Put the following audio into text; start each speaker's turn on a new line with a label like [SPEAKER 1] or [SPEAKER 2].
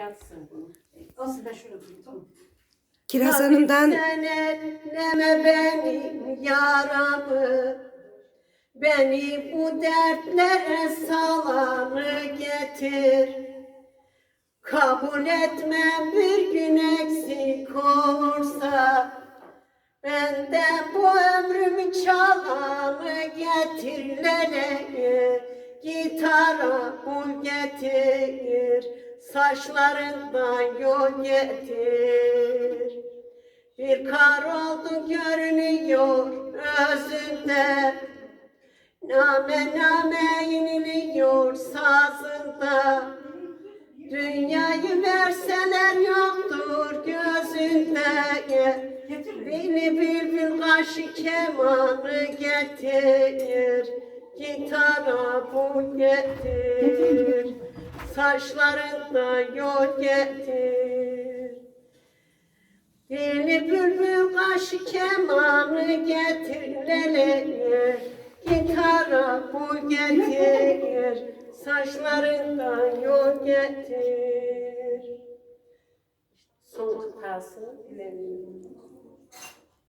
[SPEAKER 1] yatsın bunu.
[SPEAKER 2] Olsun ben şöyle durayım tamam.
[SPEAKER 3] Kiraz Hanım'dan
[SPEAKER 4] Sen elleme benim yaramı Beni bu dertlere salanı getir Kabul etmem bir gün eksik olursa Benden bu ömrümü çalanı getir leleye Gitara bul getir Saçlarından yol getir. Bir kar oldu görünüyor özünde. Name name iniliyor sazında. Dünyayı verseler yoktur gözünde. Beni bülbül kaşı kemanı getir. Gitara bu getir Saçlarında yol getir Beni bülbül kaşı kemanı getir leleye Gitara bu getir Saçlarından yol getir
[SPEAKER 1] Son kalsın. bilemiyorum.